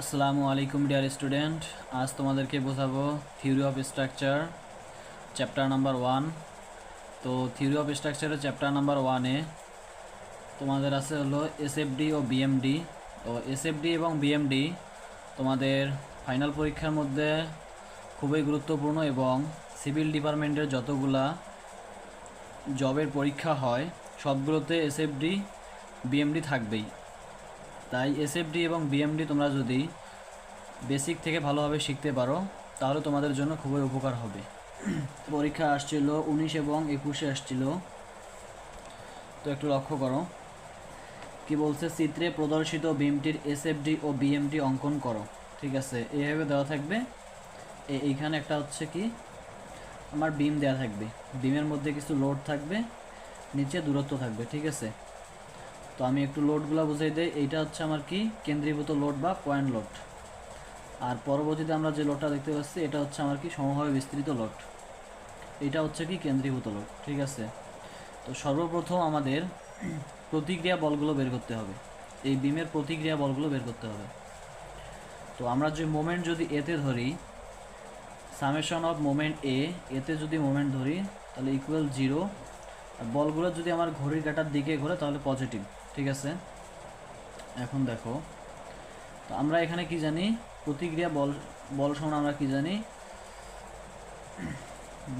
আসসালামু আলাইকুম dear student আজ তোমাদেরকে বোঝাবো theory of structure chapter number one তো থিওরি অফ স্ট্রাকচারের চ্যাপ্টার নাম্বার ওয়ানে তোমাদের আছে হলো এসএফডি ও বিএমডি তো এসএফডি এবং বিএমডি তোমাদের ফাইনাল পরীক্ষার মধ্যে খুবই গুরুত্বপূর্ণ এবং সিভিল ডিপার্টমেন্টের যতগুলা জবের পরীক্ষা হয়, সবগুলোতে এসএফডি বিএমডি থাকবেই। তাই এসএফডি এবং বিএমডি তোমরা যদি বেসিক থেকে ভালোভাবে শিখতে পারো, তাহলে তোমাদের জন্য খুবই উপকার হবে। পরীক্ষা আসছিল উনিশ এবং একুশে আসছিল। তো একটু লক্ষ্য করো। কি বলছে? চিত্রে প্রদর্শিত বিমটির এসএফডি ও বিএমডি অঙ্কন করো। ঠিক আছে? এইভাবে দেওয়া থাকবে। এইখানে একটা হচ্ছে কি? আমার বিম দেওয়া থাকবে। বিমের মধ্যে কিছু লোড থাকবে। নিচে দূরত্ব থাকবে। ঠিক আছে? তো আমি একটু লোডগুলো বুঝাই দিই। এইটা হচ্ছে আমার কি? কেন্দ্রীভূত লোড বা পয়েন্ট লোড আর পরবর্তীতে আমরা যে লোডটা দেখতে পাচ্ছি, এটা হচ্ছে আমার কি সমভাবে বিস্তৃত লোড এটা হচ্ছে কি? কেন্দ্রীভূত লোড ঠিক আছে? তো সর্বপ্রথম আমাদের প্রতিক্রিয়া বলগুলো বের করতে হবে। এই বিমের প্রতিক্রিয়া বলগুলো বের করতে হবে। তো আমরা যে মোমেন্ট যদি এতে ধরি সামেশন অফ মোমেন্ট এ এতে যদি মোমেন্ট ধরি, তাহলে ইকুয়াল জিরো আর বলগুলো যদি আমার ঘড়ির কাটার দিকে ঘোরে, তাহলে পজিটিভ ঠিক আছে? এখন দেখো। তো আমরা এখানে কি জানি? প্রতিক্রিয়া বল বল সমান আমরা কি জানি?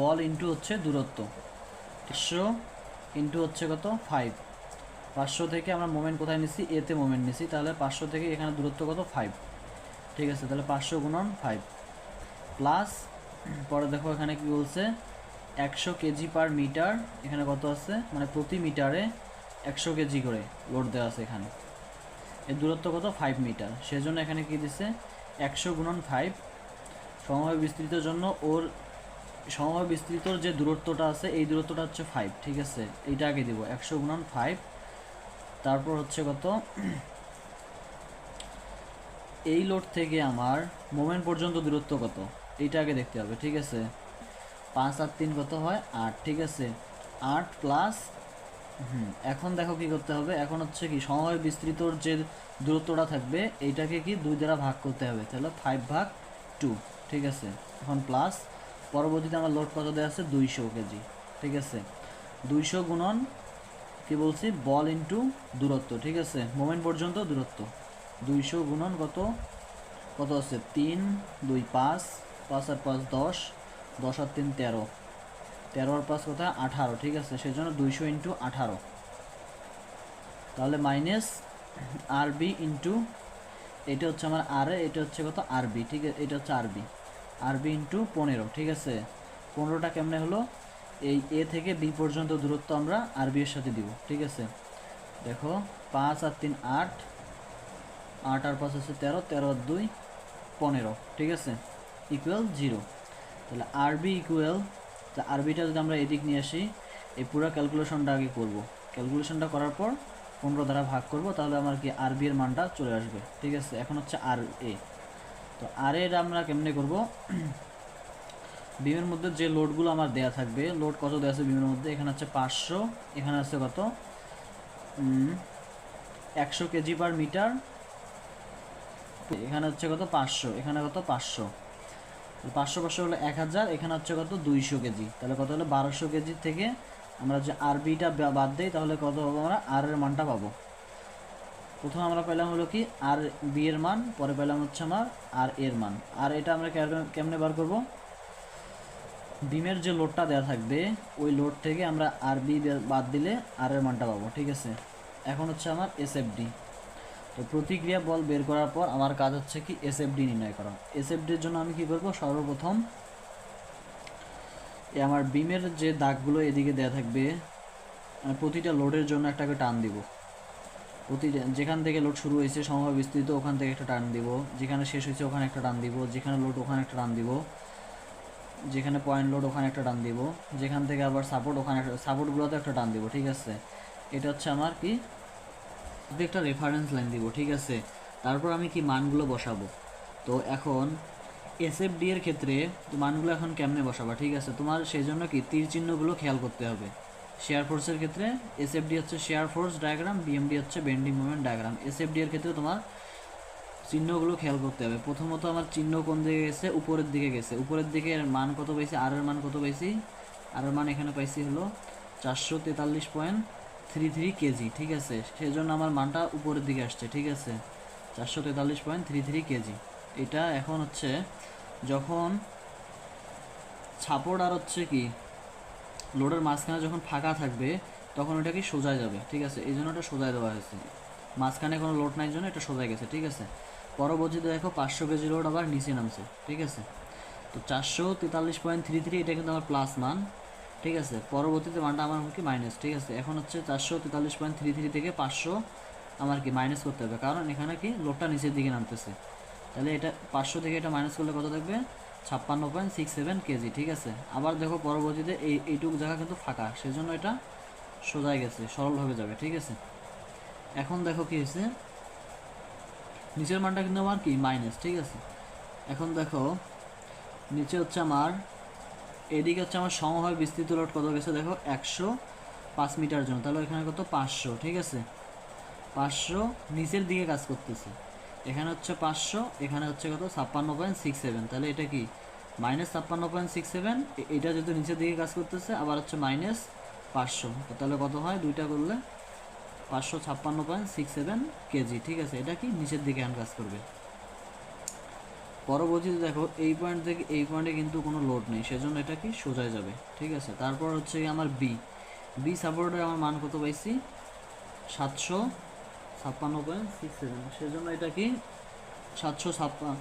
বল ইনটু হচ্ছে দূরত্ব। পাঁচশো ইনটু হচ্ছে কত? ফাইভ পাঁচশো থেকে আমরা মোমেন্ট কোথায় নিছি? এতে মোমেন্ট নিছি। তাহলে পাঁচশো থেকে এখানে দূরত্ব কত? ফাইভ ঠিক আছে, তাহলে পাঁচশো গুণন ফাইভ প্লাস পরে দেখো এখানে কি বলছে? একশো কেজি পার মিটার এখানে কত আছে? মানে প্রতি মিটারে একশো কেজি করে লোড দেওয়া আছে এখানে। এর দূরত্ব কত? ফাইভ মিটার সেজন্য এখানে কি দিচ্ছে একশো গুণন ফাইভ সমভাবে বিস্তৃতের জন্য ওর সমভাবে বিস্তৃতর যে দূরত্বটা আছে, এই দূরত্বটা হচ্ছে ফাইভ ঠিক আছে? এইটা আগে দিব। একশো গুণন ফাইভ তারপর হচ্ছে কত? এই লোড থেকে আমার মোমেন্ট পর্যন্ত দূরত্ব কত? এইটা আগে দেখতে হবে, ঠিক আছে? পাঁচ আর তিন কত হয়? আট, ঠিক আছে? আট প্লাস হুম, এখন দেখো কি করতে হবে, এখন হচ্ছে কি সময় বিস্তৃতর যে দূরত্বটা থাকবে, এইটাকে কি দুই দ্বারা ভাগ করতে হবে, তাহলে ফাইভ ভাগ টু ঠিক আছে? এখন প্লাস পরবর্তীতে আমার লোড কত দেওয়া আছে? দুইশো কেজি ঠিক আছে? দুইশো গুণন, কি বলছি? বল ইনটু দূরত্ব, ঠিক আছে? মোমেন্ট পর্যন্ত দূরত্ব। দুইশো গুণন কত? কত আছে? তিন, দুই, পাঁচ পাঁচ আর পাঁচ, দশ দশ আর তিন, তেরো। তেরো আর পাঁচ কোথায় আঠারো, ঠিক আছে? সেজন্য দুইশো ইন্টু আঠারো। তাহলে মাইনাস আরবি ইন্টু, এটা হচ্ছে আমার আর, এটা হচ্ছে কত? আরবি, ঠিক আছে? এটা হচ্ছে আরবি। আরবি ইন্টু পনেরো, ঠিক আছে? পনেরোটা কেমনে হলো? এই এ থেকে বি পর্যন্ত দূরত্ব আমরা আরবি এর সাথে দিব, ঠিক আছে? দেখো, পাঁচ আর তিন আট আট আর পাঁচ হচ্ছে তেরো তেরো আর দুই, পনেরো, ঠিক আছে? ইকুয়াল জিরো তাহলে আরবি ইকুয়াল তা আরবিটা যদি আমরা এদিক নিয়ে আসি, এই পুরো ক্যালকুলেশনটা আগে করব। ক্যালকুলেশনটা করার পর পনেরো দ্বারা ভাগ করব, তাহলে আমার কি আরবি এর মানটা চলে আসবে। ঠিক আছে, এখন হচ্ছে আর এ। তো আর এর আমরা কেমনে করব? বিমের মধ্যে যে লোডগুলো আমার দেয়া থাকবে লোড কত দেওয়া আছে বিমের মধ্যে? এখানে হচ্ছে পাঁচশো, এখানে আছে কত? একশো কেজি পার মিটার এখানে হচ্ছে কত? পাঁচশো, এখানে কত? পাঁচশো। পাঁচশো পাঁচশো হলো এক হাজার, এখানে হচ্ছে কত? দুইশো কেজি। তাহলে কত হলো? বারোশো কেজি থেকে আমরা যে আরবিটা বাদ দিই, তাহলে কত পাবো আমরা? আর এর মানটা পাবো। প্রথমে আমরা পেলাম হলো কি? আর বি এর মান, পরে পেলাম হচ্ছে আমার আর এর মান। আর এটা আমরা কেমনে- বার করব? বিমের যে লোডটা দেওয়া থাকবে, ওই লোড থেকে আমরা আর বি বাদ দিলে আর এর মানটা পাবো, ঠিক আছে? এখন হচ্ছে আমার এসএফডি তো প্রতিক্রিয়া বল বের করার পর আমার কাজ হচ্ছে কি এসএফডি নির্ণয় করা। এসএফডির জন্য আমি কি করব? সর্বপ্রথম আমার বিমের যে দাগগুলো এদিকে দেওয়া থাকবে প্রতিটা লোডের জন্য একটাকে টান দিব। প্রতিটা, যেখান থেকে লোড শুরু হয়েছে সমভাবে বিস্তৃত, ওখান থেকে একটা টান দিব। যেখানে শেষ হয়েছে, ওখানে একটা টান দিব। যেখানে লোড, ওখানে একটা টান দিব। যেখানে পয়েন্ট লোড ওখানে একটা টান দিব। যেখান থেকে আবার সাপোর্ট ওখানে সাপোর্টগুলোতে একটা টান দিব, ঠিক আছে? এটা হচ্ছে আমার কি একটা রেফারেন্স লাইন দিব, ঠিক আছে? তারপর আমি কি মানগুলো বসাবো? তো এখন এসএফডি এর ক্ষেত্রে মানগুলো এখন কেমনে বসাবা, ঠিক আছে? তোমার সেই জন্য কি তীর চিহ্নগুলো খেয়াল করতে হবে। শেয়ার ফোর্সের ক্ষেত্রে এসএফডি হচ্ছে শেয়ার ফোর্স ডায়াগ্রাম বিএমডি হচ্ছে বেন্ডিং মোমেন্ট ডায়াগ্রাম এসএফডি এর ক্ষেত্রে তোমার চিহ্নগুলো খেয়াল করতে হবে। প্রথমত আমার চিহ্ন কোন দিকে গেছে? উপরের দিকে গেছে। উপরের দিকে এর মান কত পাইছি? আর এর মান কত পাইছি? আর এর মান এখানে পাইছি হলো চারশো তেতাল্লিশ পয়েন্ট থ্রি থ্রি কেজি ঠিক আছে? সেই জন্য আমার মানটা উপরের দিকে আসছে, ঠিক আছে? চারশো তেতাল্লিশ পয়েন্ট থ্রি থ্রি কেজি এটা এখন হচ্ছে যখন ছাপড় আর হচ্ছে কি লোডের মাঝখানে যখন ফাঁকা থাকবে, তখন ওটা কি সোজায় যাবে, ঠিক আছে? এই জন্য ওটা সোজায় দেওয়া হয়েছে। মাঝখানে কোনো লোড নাই জন্য এটা সোজায় গেছে, ঠিক আছে? পরবর্তীতে দেখো পাঁচশো কেজি লোড আবার নিচে নামছে, ঠিক আছে? তো চারশো তেতাল্লিশ পয়েন্ট থ্রি থ্রি এটা কিন্তু আমার প্লাস মান। ঠিক আছে, পরবর্তীতে মানটা আমার কি মাইনাস ঠিক আছে, এখন হচ্ছে চারশো তেতাল্লিশ পয়েন্ট থ্রি থ্রি থেকে পাঁচশো আমার কি মাইনাস করতে হবে, কারণ এখানে কি লোডটা নিচের দিকে নামতেছে। তাহলে এটা পাঁচশো থেকে এটা মাইনাস করলে কত থাকবে? ছাপ্পান্ন পয়েন্ট সিক্স সেভেন কেজি, ঠিক আছে। আবার দেখো পরবর্তীতে এই, এইটুকু জায়গা কিন্তু ফাঁকা, সেজন্য এটা সোজায় গেছে, সরলভাবে যাবে, ঠিক আছে। এখন দেখো কি হয়েছে, নিচের মানটা কিন্তু আমার কি মাইনাস ঠিক আছে। এখন দেখো, নিচে হচ্ছে আমার এদিকে হচ্ছে আমার সমভাবে বিস্তৃত লোড কত গেছে দেখো? একশো পাঁচ মিটার জন্য। তাহলে এখানে কত? পাঁচশো, ঠিক আছে? পাঁচশো নিচের দিকে কাজ করতেছে। এখানে হচ্ছে পাঁচশো, এখানে হচ্ছে কত? ছাপ্পান্ন পয়েন্ট সিক্স সেভেন তাহলে এটা কি? মাইনাস ছাপ্পান্ন পয়েন্ট সিক্স সেভেন এটা যেহেতু নিচের দিকে কাজ করতেছে, আবার হচ্ছে মাইনাস পাঁচশো। তাহলে কত হয়? দুইটা করলে পাঁচশো ছাপ্পান্ন পয়েন্ট সিক্স সেভেন কেজি, ঠিক আছে? এটা কি? নিচের দিকে এখন কাজ করবে। পরবর্তীতে দেখো, এই পয়েন্ট থেকে এই পয়েন্টে কিন্তু কোনো লোড নেই, সেজন্য এটা কি সোজায় যাবে, ঠিক আছে? তারপর হচ্ছে আমার বি বি সাপোর্টের আমার মান কত পাইছি? সাতশো ছাপ্পান্ন পয়েন্ট সিক্স সেভেন সেজন্য এটা কি সাতশো ছাপ্পান্ন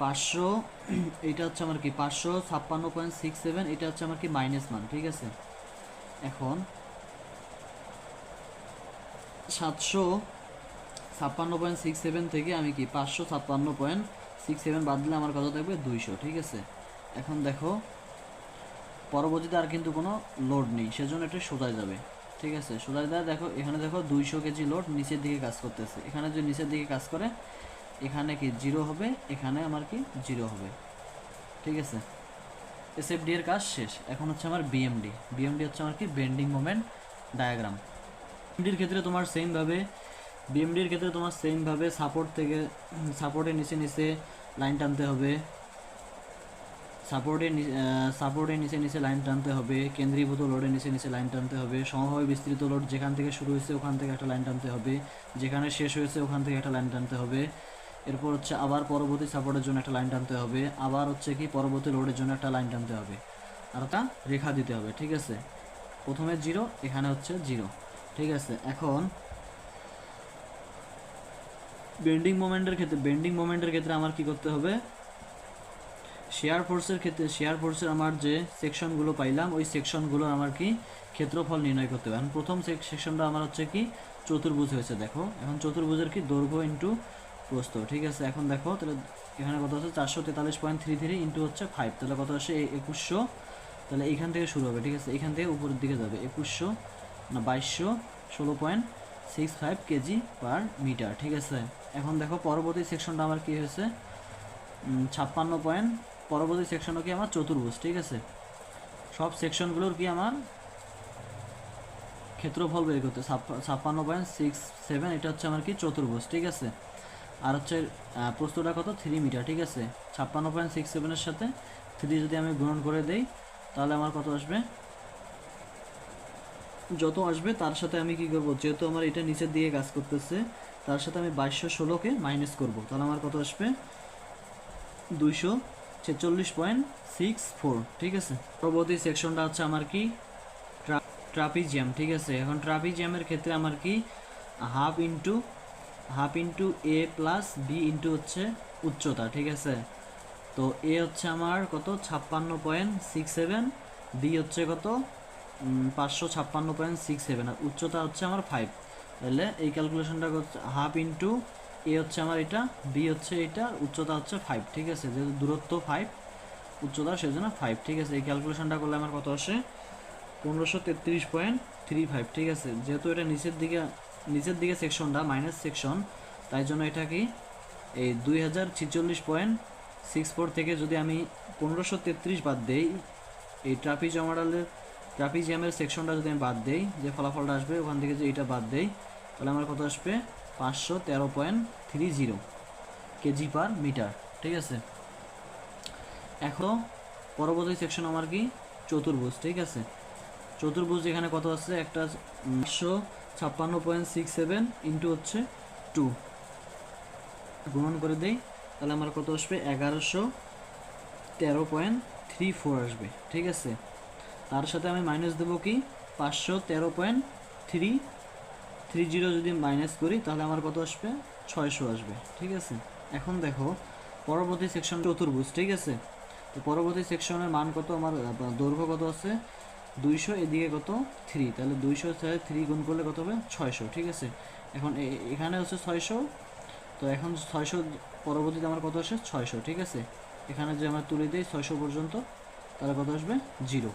পাঁচশো এইটা হচ্ছে আমার কি, পাঁচশো ছাপ্পান্ন পয়েন্ট সিক্স সেভেন এটা হচ্ছে আমার কি মাইনাস মান, ঠিক আছে? এখন সাতশো ছাপ্পান্ন পয়েন্ট সিক্স সেভেন থেকে আমি কি পাঁচশো ছাপ্পান্ন পয়েন্ট সিক্স সেভেন বাদ দিলে আমার কত থাকবে? দুইশো, ঠিক আছে? এখন দেখো, পরবর্তীতে আর কিন্তু কোনো লোড নেই, সেজন্য এটা সোজায় যাবে, ঠিক আছে? সোজায় দেওয়া দেখো, এখানে দেখো দুইশো কেজি লোড নিচের দিকে কাজ করতেছে। এখানে যদি নিচের দিকে কাজ করে, এখানে কি জিরো হবে? এখানে আমার কি জিরো হবে, ঠিক আছে? এসএফডি এর কাজ শেষ। এখন হচ্ছে আমার বিএমডি বিএমডি হচ্ছে আমার কি বেন্ডিং মোমেন্ট ডায়াগ্রাম বিএমডির ক্ষেত্রে তোমার সেমভাবে বিএমডির ক্ষেত্রে তোমার সেমভাবে সাপোর্ট থেকে সাপোর্টের নিচে নিচে লাইন টানতে হবে। সাপোর্টের সাপোর্টের নিচে নিচে লাইন টানতে হবে। কেন্দ্রীভূত লোডের নিচে নিচে লাইন টানতে হবে। সমভাবে বিস্তৃত লোড যেখান থেকে শুরু হয়েছে ওখান থেকে একটা লাইন টানতে হবে। যেখানে শেষ হয়েছে ওখান থেকে একটা লাইন টানতে হবে। এরপর হচ্ছে আবার পরবর্তী সাপোর্টের জন্য একটা লাইন টানতে হবে। আবার হচ্ছে কি পরবর্তী লোডের জন্য একটা লাইন টানতে হবে। আর ওটা রেখা দিতে হবে, ঠিক আছে? প্রথমে জিরো এখানে হচ্ছে জিরো ঠিক আছে? এখন বেন্ডিং মোমেন্টের ক্ষেত্রে বেন্ডিং মোমেন্টের ক্ষেত্রে আমার কি করতে হবে? শেয়ার ফোর্সের ক্ষেত্রে শেয়ার ফোর্সের আমার যে সেকশনগুলো পাইলাম, ওই সেকশনগুলোর আমার কি ক্ষেত্রফল নির্ণয় করতে হবে। এখন প্রথম সেকশনটা আমার হচ্ছে কি চতুর্ভুজ হয়েছে, দেখো। এখন চতুর্ভুজের কি দৈর্ঘ্য ইন্টু প্রস্থ, ঠিক আছে? এখন দেখো, তাহলে এখানে কত আছে? চারশো তেতাল্লিশ পয়েন্ট থ্রি থ্রি ইন্টু হচ্ছে ফাইভ তাহলে কত আসে? একুশশো। তাহলে এইখান থেকে শুরু হবে, ঠিক আছে? এখান থেকে উপরের দিকে যাবে, একুশশো, না বাইশশো, ষোলো point six five KG per meter ঠিক আছে? এখন দেখো পরবর্তী সেকশনটা আমার কি হয়েছে? ছাপ্পান্ন পয়েন্ট পরবর্তী সেকশনও কি আমার চতুর্ভুজ, ঠিক আছে? সব সেকশনগুলোর কি আমার ক্ষেত্রফল বের করতে ছাপ্পান্ন পয়েন্ট সিক্স সেভেন এটা হচ্ছে আমার কি চতুর্ভুজ, ঠিক আছে? আর হচ্ছে প্রস্তুটা কত? থ্রি মিটার ঠিক আছে? ছাপ্পান্ন পয়েন্ট সিক্স সেভেনের সাথে থ্রি যদি আমি গ্রহণ করে দেই, তাহলে আমার কত আসবে? যত আসবে, তার সাথে আমি কি করব? যেহেতু আমার এটা নিচের দিকে কাজ করতেছে, তার সাথে আমি বাইশশো ষোলোকে মাইনাস করব। তাহলে আমার কত আসবে? দুইশো ছেচল্লিশ পয়েন্ট সিক্স ফোর ঠিক আছে? পরবর্তী সেকশনটা হচ্ছে আমার কি? ট্রাপিজিয়াম ঠিক আছে? এখন ট্রাপিজিয়ামের ক্ষেত্রে আমার কি? Half into half into A plus B into হচ্ছে উচ্চতা, ঠিক আছে? তো এ হচ্ছে আমার কত? ছাপ্পান্ন পয়েন্ট সিক্স সেভেন বি হচ্ছে কত? পাঁচশো ছাপ্পান্ন পয়েন্ট সিক্স সেভেন আর উচ্চতা হচ্ছে আমার ফাইভ তাহলে এই ক্যালকুলেশনটা করছে হাফ ইন্টু এ হচ্ছে আমার এটা বি হচ্ছে এটা উচ্চতা হচ্ছে ফাইভ ঠিক আছে? যেহেতু দূরত্ব ফাইভ উচ্চতা সেজন্য ফাইভ ঠিক আছে? এই ক্যালকুলেশনটা করলে আমার কত আসে? পনেরোশো তেত্রিশ পয়েন্ট থ্রি ফাইভ ঠিক আছে? যেহেতু এটা নিচের দিকে নিচের দিকে সেকশনটা মাইনাস সেকশন তাই জন্য এটা কি? এই দুই হাজার ছিচল্লিশ পয়েন্ট সিক্স ফোর থেকে যদি আমি পনেরোশো তেত্রিশ বাদ দেই, এই ট্রাফিক জমাডালের ট্রাপিজিয়ামের সেকশনটা যদি আমি বাদ দেই, যে ফলাফলটা আসবে, ওখান থেকে যে এটা বাদ দেই, তাহলে আমার কত আসবে? পাঁচশো তেরো point three zero KG per meter, ঠিক আছে? এখন পরবর্তী সেকশন আমার কি? চতুর্ভুজ, ঠিক আছে? চতুর্ভুজ এখানে কত আছে? একটা একশো ছাপ্পান্ন পয়েন্ট সিক্স সেভেন ইন্টু হচ্ছে টু গুণন করে দেই, তাহলে আমার কত আসবে? এগারোশো তেরো পয়েন্ট থ্রি ফোর আসবে, ঠিক আছে? তার সাথে আমি মাইনাস দেবো কি? পাঁচশো তেরো পয়েন্ট থ্রি থ্রি জিরো যদি মাইনাস করি, তাহলে আমার কত আসবে? ছয়শো আসবে, ঠিক আছে? এখন দেখো, পরবর্তী সেকশন চতুর্ভুজ, ঠিক আছে? তো পরবর্তী সেকশনের মান কত? আমার দৈর্ঘ্য কত আছে? দুইশো, এদিকে কত? থ্রি তাহলে দুইশো থ্রি গুণ করলে কত হবে? ছয়শো, ঠিক আছে? এখন এখানে হচ্ছে ছয়শো, তো এখন ছয়শো পরবর্তীতে আমার কত আসে? ছয়শো, ঠিক আছে? এখানে যে আমরা তুলে দিই ছয়শো পর্যন্ত, তাহলে কত আসবে? জিরো